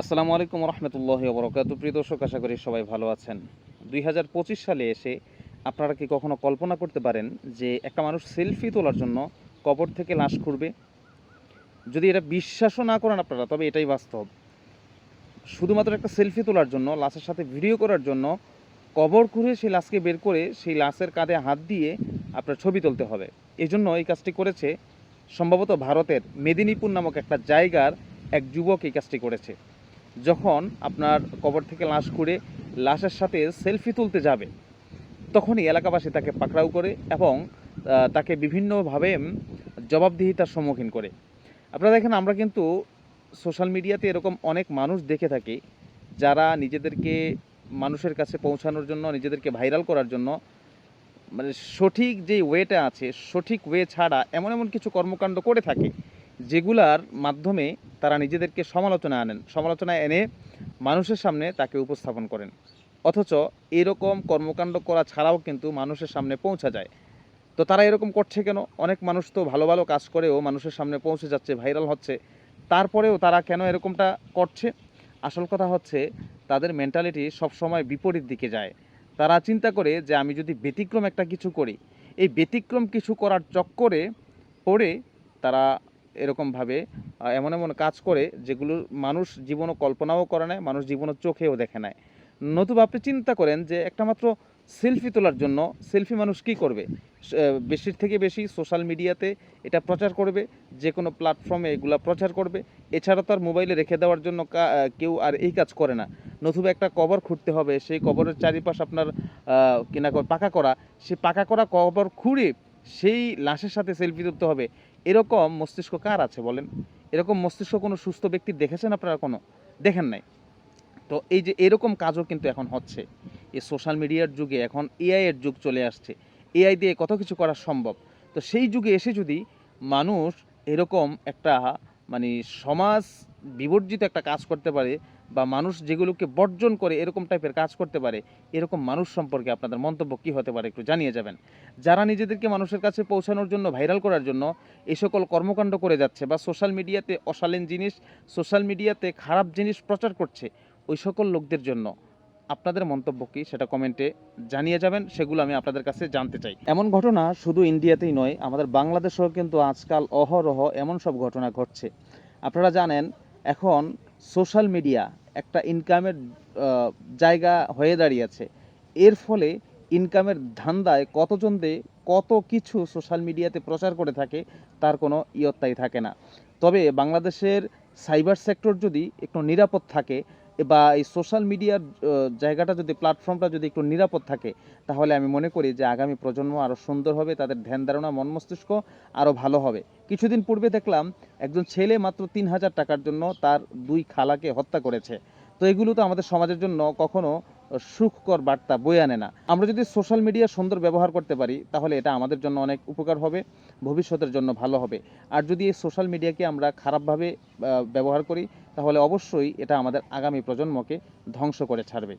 আসসালামু আলাইকুম রহমতুল্লাহ বরকাত প্রিয় দর্শক, আশা করি সবাই ভালো আছেন। দুই হাজার পঁচিশ সালে এসে আপনারা কি কখনো কল্পনা করতে পারেন যে একটা মানুষ সেলফি তোলার জন্য কবর থেকে লাশ খুঁড়বে? যদি এটা বিশ্বাসও না করেন আপনারা, তবে এটাই বাস্তব। শুধুমাত্র একটা সেলফি তোলার জন্য, লাশের সাথে ভিডিও করার জন্য কবর খুঁড়ে সেই লাশকে বের করে সেই লাশের কাঁধে হাত দিয়ে আপনার ছবি তুলতে হবে। এই জন্য এই কাজটি করেছে সম্ভবত ভারতের মেদিনীপুর নামক একটা জায়গার এক যুবক এই কাজটি করেছে। যখন আপনার কবর থেকে লাশ করে লাশের সাথে সেলফি তুলতে যাবে, তখনই এলাকাবাসী তাকে পাকড়াও করে এবং তাকে বিভিন্নভাবে জবাবদিহিতার সম্মুখীন করে। আপনারা দেখেন, আমরা কিন্তু সোশ্যাল মিডিয়াতে এরকম অনেক মানুষ দেখে থাকি, যারা নিজেদেরকে মানুষের কাছে পৌঁছানোর জন্য, নিজেদেরকে ভাইরাল করার জন্য মানে সঠিক যে ওয়েটা আছে, সঠিক ওয়ে ছাড়া এমন এমন কিছু কর্মকাণ্ড করে থাকে, যেগুলার মাধ্যমে তারা নিজেদেরকে সমালোচনা আনেন সমালোচনা এনে মানুষের সামনে তাকে উপস্থাপন করেন। অথচ এরকম কর্মকাণ্ড করা ছাড়াও কিন্তু মানুষের সামনে পৌঁছা যায়। তো তারা এরকম করছে কেন? অনেক মানুষ তো ভালো ভালো কাজ করেও মানুষের সামনে পৌঁছে যাচ্ছে, ভাইরাল হচ্ছে। তারপরেও তারা কেন এরকমটা করছে? আসল কথা হচ্ছে, তাদের মেন্টালিটি সবসময় বিপরীত দিকে যায়। তারা চিন্তা করে যে আমি যদি ব্যতিক্রম একটা কিছু করি, এই ব্যতিক্রম কিছু করার চক্করে পড়ে তারা এরকমভাবে এমন এমন কাজ করে যেগুলো মানুষ জীবনও কল্পনাও করে নেয় মানুষ জীবনও চোখেও দেখে নেয় নতুবা আপনি চিন্তা করেন যে একটা মাত্র সেলফি তোলার জন্য সেলফি মানুষ কি করবে? স- বেশির থেকে বেশি সোশ্যাল মিডিয়াতে এটা প্রচার করবে যে কোনো প্ল্যাটফর্মে এগুলা প্রচার করবে। এছাড়া তার মোবাইলে রেখে দেওয়ার জন্য কেউ আর এই কাজ করে না। নতুবা একটা কবর খুঁড়তে হবে, সেই কবরের চারিপাশ আপনার কিনা পাকা করা। সেই পাকা করা কবর খুঁড়ে সেই লাশের সাথে সেলফি তুলতে হবে। এরকম মস্তিষ্ক কার আছে বলেন? এরকম মস্তিষ্ক কোনো সুস্থ ব্যক্তির দেখেছেন আপনারা কোনো? দেখেন নাই। তো এই যে এরকম কাজও কিন্তু এখন হচ্ছে। এই সোশ্যাল মিডিয়ার যুগে এখন এআই এর যুগ চলে আসছে। এআই দিয়ে কত কিছু করা সম্ভব? তো সেই যুগে এসে যদি মানুষ এরকম একটা মানে সমাজ বিবর্জিত একটা কাজ করতে পারে বা মানুষ যেগুলোকে বর্জন করে এরকম টাইপের কাজ করতে পারে, এরকম মানুষ সম্পর্কে আপনাদের মন্তব্য কী হতে পারে একটু জানিয়ে যাবেন। যারা নিজেদেরকে মানুষের কাছে পৌঁছানোর জন্য ভাইরাল করার জন্য এই সকল কর্মকাণ্ড করে যাচ্ছে বা সোশ্যাল মিডিয়াতে অশালীন জিনিস সোশ্যাল মিডিয়াতে খারাপ জিনিস প্রচার করছে, ওই সকল লোকদের জন্য আপনাদের মন্তব্য কী সেটা কমেন্টে জানিয়ে যাবেন, সেগুলো আমি আপনাদের কাছে জানতে চাই। এমন ঘটনা শুধু ইন্ডিয়াতেই নয়, আমাদের বাংলাদেশেও কিন্তু আজকাল অহরহ এমন সব ঘটনা ঘটছে। আপনারা জানেন, এখন সোশ্যাল মিডিয়া একটা ইনকামের জায়গা হয়ে দাঁড়িয়েছে। এর ফলে ইনকামের ধান্দায় কতজন দে কত কিছু সোশ্যাল মিডিয়াতে প্রচার করে থাকে, তার কোনো ইয়ত্তাই থাকে না। তবে বাংলাদেশের সাইবার সেক্টর যদি একটু নিরাপদ থাকে বা এই সোশ্যাল মিডিয়ার জায়গাটা যদি, প্ল্যাটফর্মটা যদি একটু নিরাপদ থাকে, তাহলে আমি মনে করি যে আগামী প্রজন্ম আরও সুন্দর হবে, তাদের ধ্যান ধারণা, মন মস্তিষ্ক আরও ভালো হবে। কিছুদিন পূর্বে দেখলাম একজন ছেলে মাত্র তিন হাজার টাকার জন্য তার দুই খালাকে হত্যা করেছে। তো এগুলো তো আমাদের সমাজের জন্য কখনো সুখকর বার্তা বয়ে আনে না। আমরা যদি সোশ্যাল মিডিয়া সুন্দর ব্যবহার করতে পারি, তাহলে এটা আমাদের জন্য অনেক উপকার হবে, ভবিষ্যতের জন্য ভালো হবে। আর যদি এই সোশ্যাল মিডিয়াকে আমরা খারাপভাবে ব্যবহার করি, তাহলে অবশ্যই এটা আমাদের আগামী প্রজন্মকে ধ্বংস করে ছাড়বে।